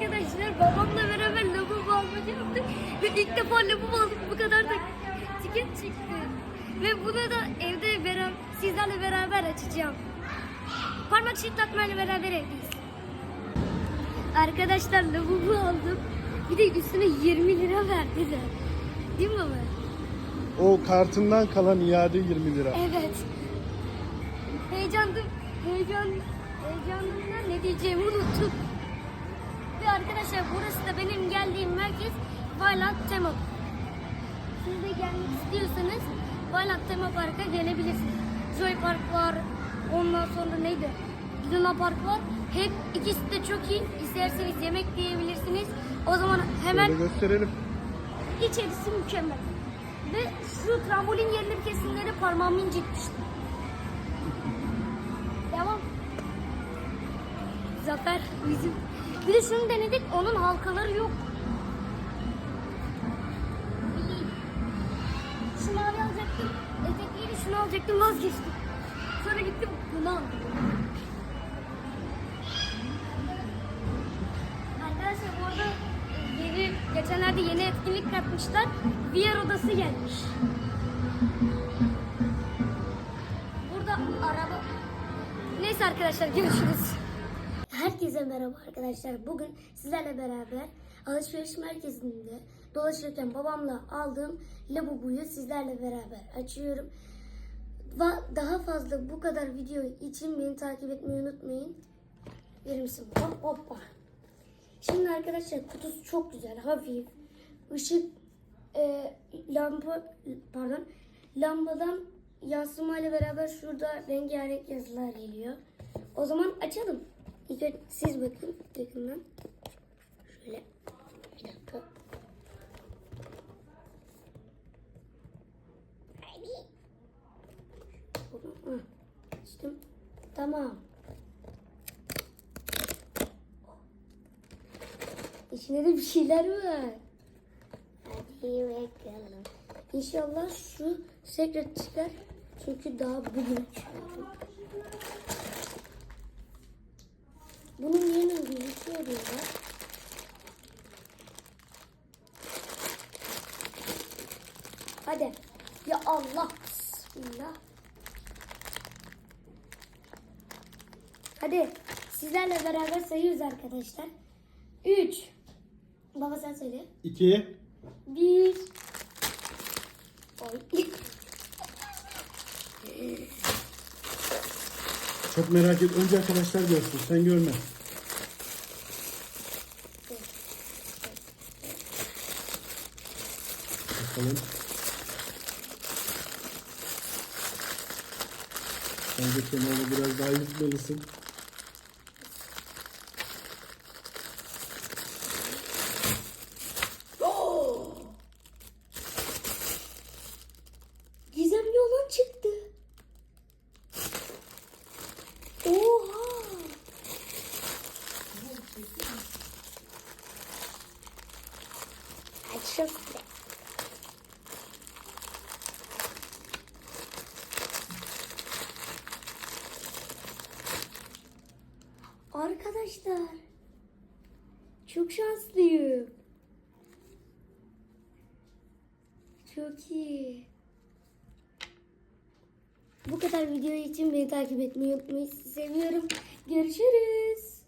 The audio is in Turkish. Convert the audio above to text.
arkadaşlar babamla beraber lavabo almacı yaptık. Ve ilk defa lavabo aldık bu kadar da tiket çıktı. Ve bunu da evde beraber, sizlerle beraber açacağım. Parmak şıklatmayla beraber evdeyiz. Arkadaşlar lavabo aldım. Bir de üstüne 20 lira verdiler. Değil mi baba? O kartından kalan iade 20 lira. Evet. Heyecandım. Heyecan, heyecanımdan ne diyeceğimi unuttum. Arkadaşlar burası da benim geldiğim merkez Violet Tema. Siz de gelmek istiyorsanız Violet Tema Park'a gelebilirsiniz. Joy Park var. Ondan sonra neydi? Luna Park var. Hep ikisi de çok iyi. İsterseniz yemek yiyebilirsiniz. O zaman hemen Şöyle gösterelim. İçerisi mükemmel. Ve şu trambolin yerleri kesimleri parmağımı incitmişti. Zafer bizim. Bir de şunu denedik onun halkaları yok. Şu mavi alacaktım. Etekliyle şunu alacaktım vazgeçtim. Sonra gittim bunu aldım. Arkadaşlar bu e, geçenlerde yeni etkinlik yapmışlar. VR odası gelmiş. Burada araba... Neyse arkadaşlar görüşürüz. Herkese merhaba arkadaşlar. Bugün sizlerle beraber alışveriş merkezinde dolaşırken babamla aldığım labubuyu sizlerle beraber açıyorum. Daha fazla bu kadar video için beni takip etmeyi unutmayın. Verir misin? Hop hoppa. Şimdi arkadaşlar kutusu çok güzel, hafif. Işık e, lamba pardon lambadan yansımayla beraber şurada rengarenk yazılar geliyor. O zaman açalım. İlk siz bakın yakından. Şöyle bir dakika. Hadi. Açtım. Tamam. İçinde de bir şeyler var. Hadi bakalım. İnşallah şu secret çıkar. Çünkü daha bugün açıyorum. Bunun yeni bir işe yarıyorlar. Hadi. Ya Allah. Bismillah. Hadi. Sizlerle beraber sayıyoruz arkadaşlar. 3. Baba sen söyle. 2. Bir. Oy. Çok merak et. Önce arkadaşlar görsün. Sen görme. Bakalım. Bence kenarda biraz daha yutmalısın. Gizemli olan çıktı. Arkadaşlar çok şanslıyım. Çok iyi. Bu kadar video için beni takip etmeyi unutmayın. Seviyorum. Görüşürüz.